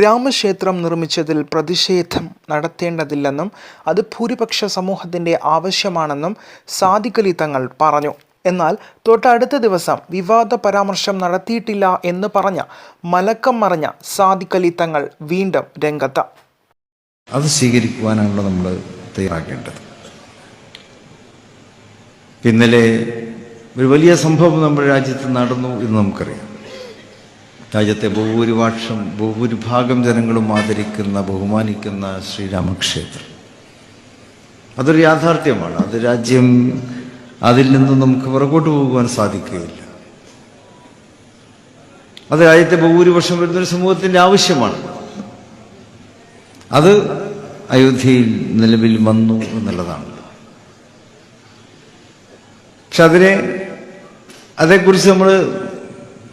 രാമക്ഷേത്രം നിർമ്മിച്ചതിൽ പ്രതിഷേധം നടത്തേണ്ടതില്ലെന്നും അത് ഭൂരിപക്ഷ സമൂഹത്തിന്റെ ആവശ്യമാണെന്നും സാദിഖലി തങ്ങൾ പറഞ്ഞു. എന്നാൽ തൊട്ടടുത്ത ദിവസം വിവാദ പരാമർശം നടത്തിയിട്ടില്ല എന്ന് പറഞ്ഞ മലക്കം മറഞ്ഞ സാദിഖലി തങ്ങൾ വീണ്ടും രംഗത്ത. അത് സ്വീകരിക്കുവാനാണല്ലോ നമ്മൾ തയ്യാറാക്കേണ്ടത്. ഇന്നലെ ഒരു വലിയ സംഭവം നമ്മുടെ രാജ്യത്ത് നടന്നു എന്ന് നമുക്കറിയാം. രാജ്യത്തെ ബഹുഭൂരിപക്ഷം ബഹുഭൂരിഭാഗം ജനങ്ങളും ആദരിക്കുന്ന ബഹുമാനിക്കുന്ന ശ്രീരാമക്ഷേത്രം. അതൊരു യാഥാർത്ഥ്യമാണ്. അത് രാജ്യം അതിൽ നിന്ന് നമുക്ക് പുറകോട്ട് പോകുവാൻ സാധിക്കുകയില്ല. അത് രാജ്യത്തെ ബഹുഭൂരിപക്ഷം വരുന്നൊരു സമൂഹത്തിന്റെ ആവശ്യമാണ്. അത് അയോധ്യയിൽ നിലവിൽ വന്നു എന്നുള്ളതാണ്. പക്ഷെ അതിനെ അതേക്കുറിച്ച് നമ്മൾ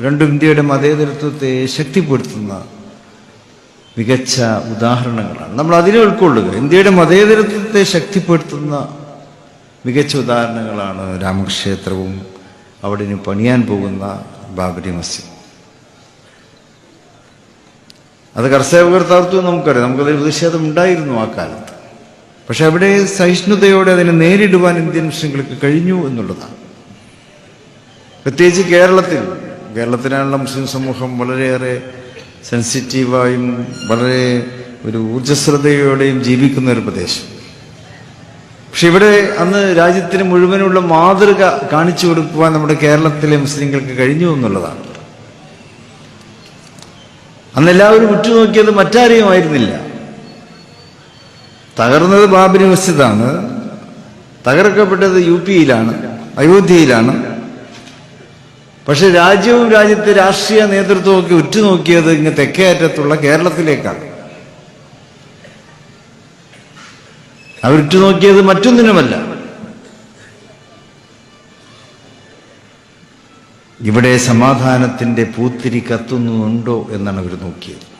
രണ്ടും ഇന്ത്യയുടെ മതേതരത്വത്തെ ശക്തിപ്പെടുത്തുന്ന മികച്ച ഉദാഹരണങ്ങളാണ്. നമ്മൾ അതിനെ ഉൾക്കൊള്ളുക. ഇന്ത്യയുടെ മതേതരത്വത്തെ ശക്തിപ്പെടുത്തുന്ന മികച്ച ഉദാഹരണങ്ങളാണ് രാമക്ഷേത്രവും അവിടെ ഇനി പണിയാൻ പോകുന്ന ബാബരി മസ്ജിദ്. അത് കർഷകർത്താർത്ഥം നമുക്കറിയാം. നമുക്കതിൽ പ്രതിഷേധം ഉണ്ടായിരുന്നു ആ കാലത്ത്. പക്ഷെ അവിടെ സഹിഷ്ണുതയോടെ അതിനെ നേരിടുവാൻ ഇന്ത്യൻ മുസ്ലിങ്ങൾക്ക് കഴിഞ്ഞു എന്നുള്ളതാണ്. പ്രത്യേകിച്ച് കേരളത്തിൽ കേരളത്തിനാണുള്ള മുസ്ലിം സമൂഹം വളരെയേറെ സെൻസിറ്റീവായും വളരെ ഒരു ഊർജസ്വലതയോടെയും ജീവിക്കുന്ന ഒരു പ്രദേശം. പക്ഷെ ഇവിടെ അന്ന് രാജ്യത്തിന് മുഴുവനുള്ള മാതൃക കാണിച്ചു കൊടുക്കുവാൻ നമ്മുടെ കേരളത്തിലെ മുസ്ലിങ്ങൾക്ക് കഴിഞ്ഞു എന്നുള്ളതാണ്. അന്ന് എല്ലാവരും ഉറ്റുനോക്കിയത് മറ്റാരെയും ആയിരുന്നില്ല. തകർന്നത് ബാബരി മസ്ജിദാണ് തകർക്കപ്പെട്ടത് യു പിയിലാണ് അയോധ്യയിലാണ്. പക്ഷെ രാജ്യവും രാജ്യത്തെ രാഷ്ട്രീയ നേതൃത്വവും ഒക്കെ ഉറ്റുനോക്കിയത് ഇങ്ങ് തെക്കേ അറ്റത്തുള്ള കേരളത്തിലേക്കാണ്. അവരുറ്റുനോക്കിയത് മറ്റൊന്നിനുമല്ല. ഇവിടെ സമാധാനത്തിന്റെ പൂത്തിരി കത്തുന്നുണ്ടോ എന്നാണ് അവർ നോക്കിയത്.